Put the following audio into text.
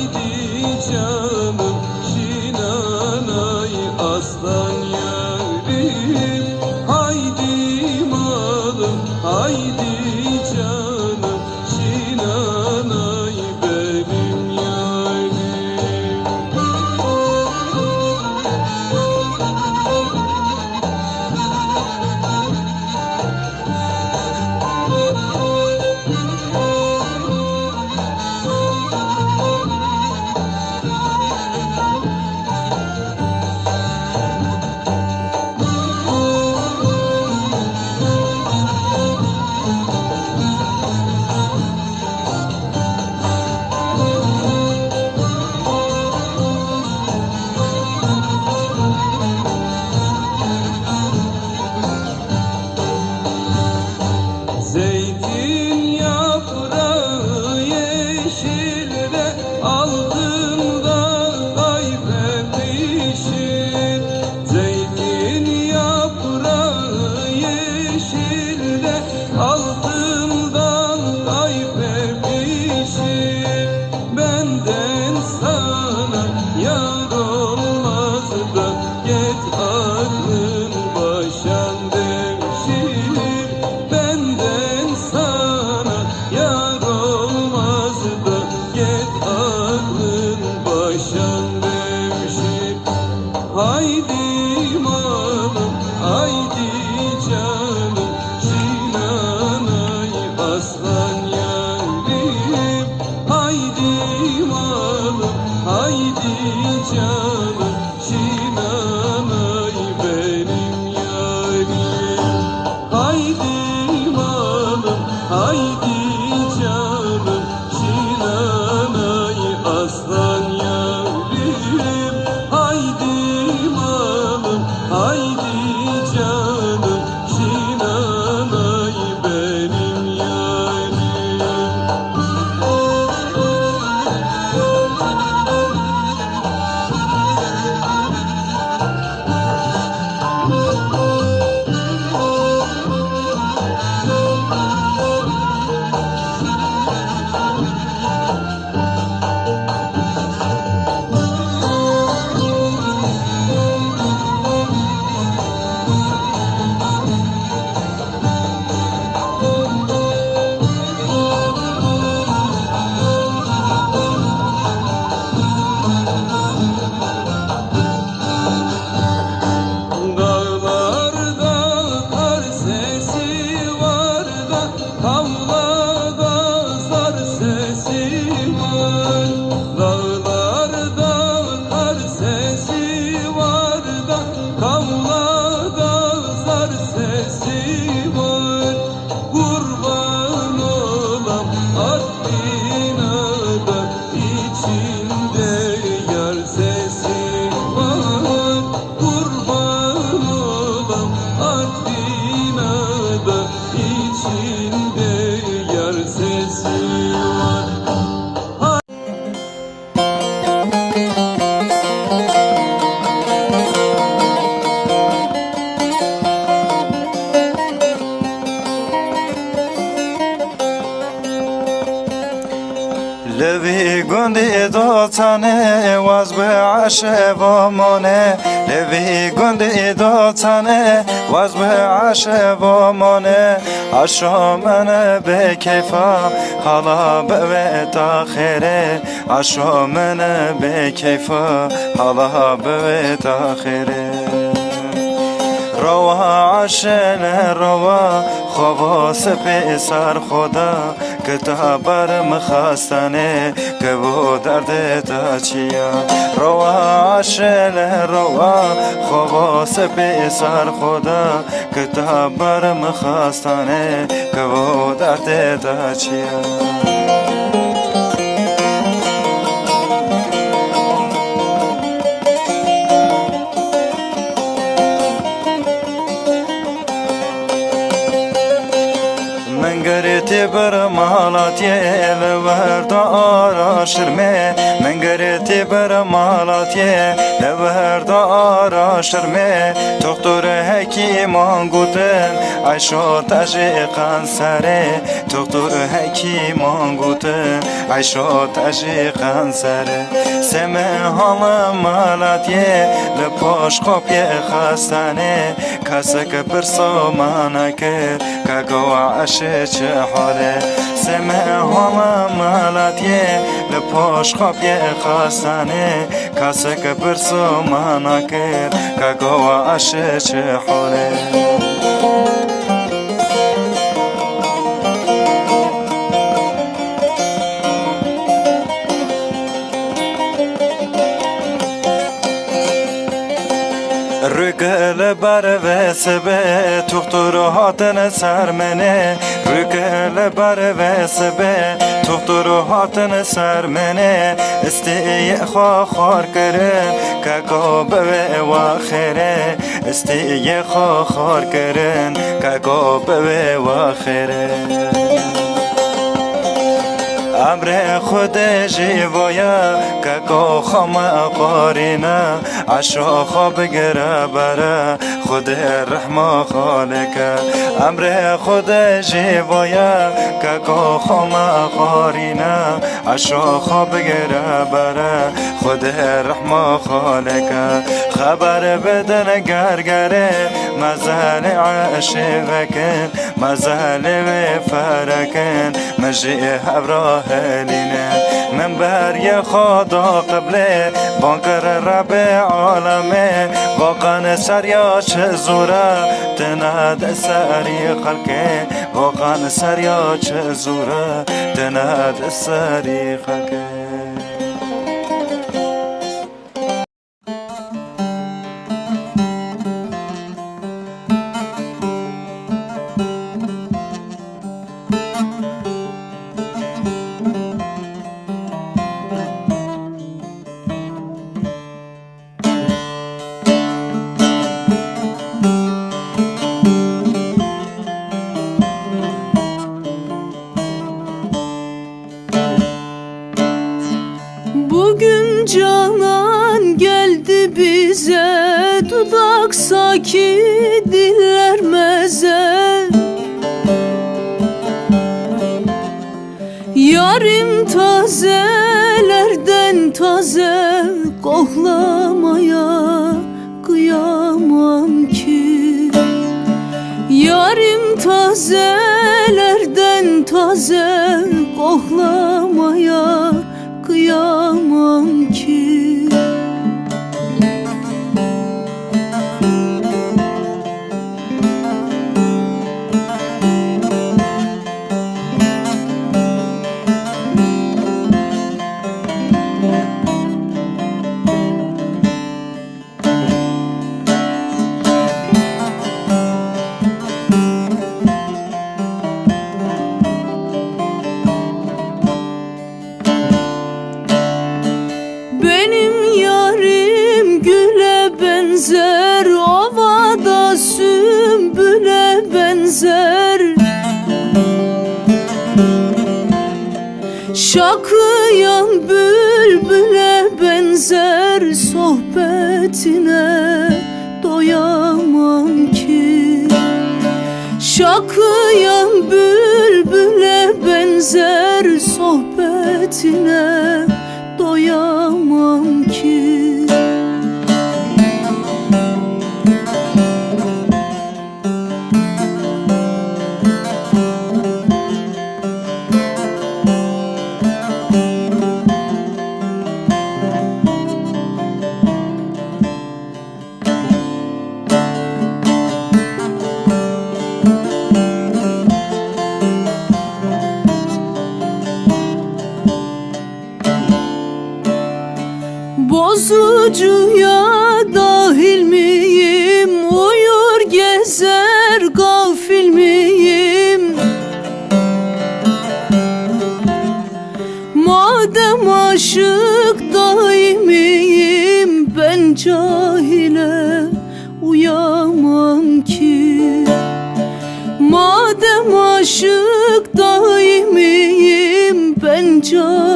haydi canım Şinanay aslan yarim به عشه و مانه لوی گندی داتانه واز به عشه و مانه عشا من به کیفا. حالا به تاخره عشا من به کیفا. حالا به تاخره روا عشل روا خواص پسر خدا. کتاب بر مخستانه که بو درد تا چیا روا عشل روا خواص پسر خدا کتاب بر مخستانه که بو درد تا چیا گرتی بر مالات لورد آراشرمه من گرتی بر مالات لورد آراشرمه دکتر حکیمان گوتن عشا تجی قنسره دکتر حکیمان گوتن عشا تجی قنسره سمه حال مالات لپاش قاپی خستانه کسی که پرسا کرد که گواشه چه حاله. سمه حالا مالاتیه لپاش خوابی خواستانه کسی که پرسا کرد که گواشه چه حاله. بر و سبه تختر هاتن سر منه. رکل بر و سبه تختر هاتن سر منه. استی خوا خار کرن که و آخره. استی خوا خار کرن که و آخره. امر خود جیوایا که کو خم قارینا عشا خواب گره بره خود رحم خالق امر خود جیوایا که کو خم قارینا عشا خواب گره بره خود رحم خالق خبر بدن گرگره مزال عشقکن مزال فرکن مجيء ابراه لنا من بر خدا قبله بانكر رب عالمه. واقعا سریا چه زوره تناد سری خلقه. واقعا سریا چه زوره تناد سری خلقه. Yarim tazelerden taze Koklamaya kıyamam ki. Yarim tazelerden taze Koklamaya benzer. Şakıyan bülbüle benzer Sohbetine doyamam ki. Şakıyan bülbüle benzer Sohbetine cahile uyamam ki. Madem aşık daimiyim Ben cahile